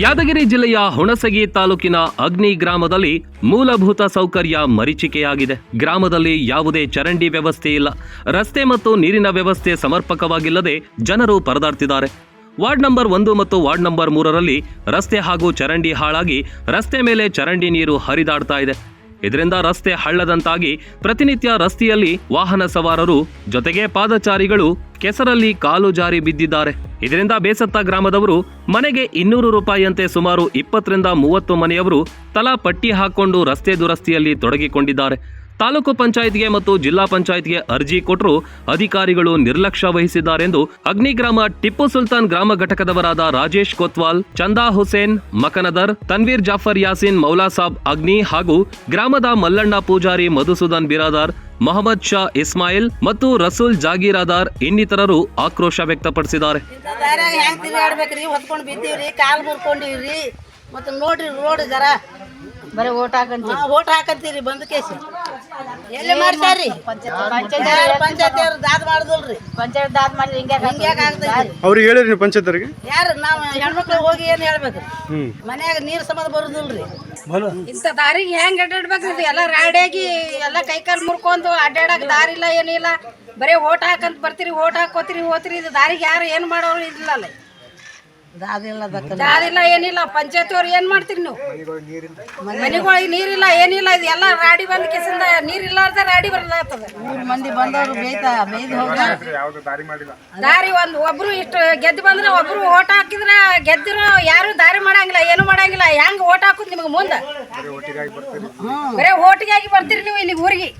ಯಾದಗಿರಿ ಜಿಲ್ಲೆಯ ಹುಣಸಗಿ ತಾಲೂಕಿನ ಅಗ್ನಿ ಗ್ರಾಮದಲ್ಲಿ ಮೂಲಭೂತ ಸೌಕರ್ಯ ಮರೀಚಿಕೆಯಾಗಿದೆ. ಗ್ರಾಮದಲ್ಲಿ ಯಾವುದೇ ಚರಂಡಿ ವ್ಯವಸ್ಥೆ ಇಲ್ಲ. ರಸ್ತೆ ಮತ್ತು ನೀರಿನ ವ್ಯವಸ್ಥೆ ಸಮರ್ಪಕವಾಗಿಲ್ಲದೆ ಜನರು ಪರದಾಡ್ತಿದ್ದಾರೆ. ವಾರ್ಡ್ ನಂಬರ್ ಒಂದು ಮತ್ತು ವಾರ್ಡ್ ನಂಬರ್ ಮೂರರಲ್ಲಿ ರಸ್ತೆ ಹಾಗೂ ಚರಂಡಿ ಹಾಳಾಗಿ ರಸ್ತೆ ಮೇಲೆ ಚರಂಡಿ ನೀರು ಹರಿದಾಡ್ತಾ ಇದೆ. ಇದರಿಂದ ರಸ್ತೆ ಹಳ್ಳದಂತಾಗಿ ಪ್ರತಿನಿತ್ಯ ರಸ್ತೆಯಲ್ಲಿ ವಾಹನ ಸವಾರರು ಜೊತೆಗೆ ಪಾದಚಾರಿಗಳು ಕೆಸರಲ್ಲಿ ಕಾಲು ಜಾರಿ ಬಿದ್ದಿದ್ದಾರೆ. ಇದರಿಂದ ಬೇಸತ್ತ ಗ್ರಾಮದವರು ಮನೆಗೆ ಇನ್ನೂರು ರೂಪಾಯಿಯಂತೆ ಸುಮಾರು ಇಪ್ಪತ್ತರಿಂದ ಮೂವತ್ತು ಮನೆಯವರು ತಲಾ ಪಟ್ಟಿ ಹಾಕೊಂಡು ರಸ್ತೆ ದುರಸ್ತಿಯಲ್ಲಿ ತೊಡಗಿಕೊಂಡಿದ್ದಾರೆ. ತಾಲೂಕು ಪಂಚಾಯತ್ಗೆ ಮತ್ತು ಜಿಲ್ಲಾ ಪಂಚಾಯತ್ಗೆ ಅರ್ಜಿ ಕೊಟ್ಟರು ಅಧಿಕಾರಿಗಳು ನಿರ್ಲಕ್ಷ್ಯ ವಹಿಸಿದ್ದಾರೆಂದು ಅಗ್ನಿಗ್ರಾಮ ಟಿಪ್ಪು ಸುಲ್ತಾನ್ ಗ್ರಾಮ ಘಟಕದವರಾದ ರಾಜೇಶ್ ಕೊತ್ವಾಲ್, ಚಂದಾ ಹುಸೇನ್, ಮಕನದರ್, ತನ್ವೀರ್ ಜಾಫರ್ ಯಾಸಿನ್ ಮೌಲಾಸಾಬ್ ಅಗ್ನಿ ಹಾಗೂ ಗ್ರಾಮದ ಮಲ್ಲಣ್ಣ ಪೂಜಾರಿ ಮಧುಸೂದನ್ ಬಿರಾದಾರ್, ಮೊಹಮ್ಮದ್ ಶಾ ಇಸ್ಮಾಯಿಲ್ ಮತ್ತು ರಸೂಲ್ ಜಾಗೀರಾದಾರ್ ಇನ್ನಿತರರು ಆಕ್ರೋಶ ವ್ಯಕ್ತಪಡಿಸಿದ್ದಾರೆ. ಬರೀ ಓಟ್ ಹಾಕಂತ ಓಟ್ ಹಾಕಂತೀರಿ ಬಂದು ಕೇಸಿ. ಎಲ್ಲಿ ಮಾಡ್ತಾರ್ರಿ ಪಂಚಾಯತ್ ಅವ್ರು? ದಾದ್ ಮಾಡುದಿಲ್ರಿ. ಪಂಚಾಯತ್ ದಾದ್ ಮಾಡಿ ಹಿಂಗೆ ಹಿಂಗ್ಯಾಕ್ ಆಗ್ತೈತಿ. ಅವ್ರಿಗೆ ಹೇಳಿರಿ ಪಂಚಾಯತ್ರಿಗೆ ಯಾರು? ನಾವು ಹೆಣ್ಮಕ್ಳು ಹೋಗಿ ಏನ್ ಹೇಳ್ಬೇಕು? ಮನ್ಯಾಗ ನೀರ್ ಸಮದ ಬರುದಿಲ್ರಿ. ಇಂಥ ದಾರಿಗೆ ಹೆಂಗ್ ಅಡ್ಡಾಡ್ಬೇಕ್ರಿ ಎಲ್ಲ ರಾಡಿಯಾಗಿ ಎಲ್ಲ ಕೈಕಾಲು ಮುರ್ಕೊಂಡು ಅಡ್ಡಾಡಕ್ ದಾರಿ ಇಲ್ಲ ಏನಿಲ್ಲ. ಬರೀ ಓಟ್ ಹಾಕಂತ ಬರ್ತೀರಿ ಓಟ್ ಹಾಕೋತೀರಿ ಹೋತ್ರಿ ಇದು ದಾರಿಗೆ ಯಾರು ಏನು ಮಾಡೋರು ಇಲ್ಲಲ್ಲ. ದಾರಿಲ್ಲ ಏನಿಲ್ಲ ಪಂಚಾಯತ್ ಅವ್ರು ಏನ್ ಮಾಡ್ತೀರಿ ನೀವು? ಮನೆಗಳಿಗೆ ನೀರಿಲ್ಲ ಏನಿಲ್ಲ ಇದು ಎಲ್ಲ ರಾಡಿ ಬಂದ ಕೆಸಿಂದ ನೀರಿಲ್ಲಾರ್ದ ರಾಡಿ ಬರ್ಲಾಗ್ತದ. ಮೂರ್ ಮಂದಿ ಬಂದವರು ಬೇಯ್ತಾ ಬೇಯ್ದು ಹೋಗ್ಯಾರ. ದಾರಿ ಒಂದು ಒಬ್ರು ಇಷ್ಟು ಗೆದ್ದು ಬಂದ್ರೆ ಒಬ್ರು ಓಟ್ ಹಾಕಿದ್ರ ಗೆದ್ದಿರೋ ಯಾರು ದಾರಿ ಮಾಡಂಗಿಲ್ಲ ಏನು ಮಾಡಂಗಿಲ್ಲ ಹೆಂಗ್ ಓಟ್ ಹಾಕುದ್ ನಿಮ್ಗೆ ಮುಂದೆ? ಬರೇ ಆಗಿ ಬರ್ತೀರಿ. ನೀವು ಇಲ್ಲಿ ಊರಿಗೆ.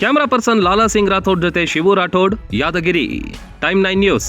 ಕ್ಯಾಮ್ರಾ ಪರ್ಸನ್ ಲಾಲಾ ಸಿಂಗ್ ರಾಥೋಡ್ ಜೊತೆ Shivu Rathod Yadgiri time nine news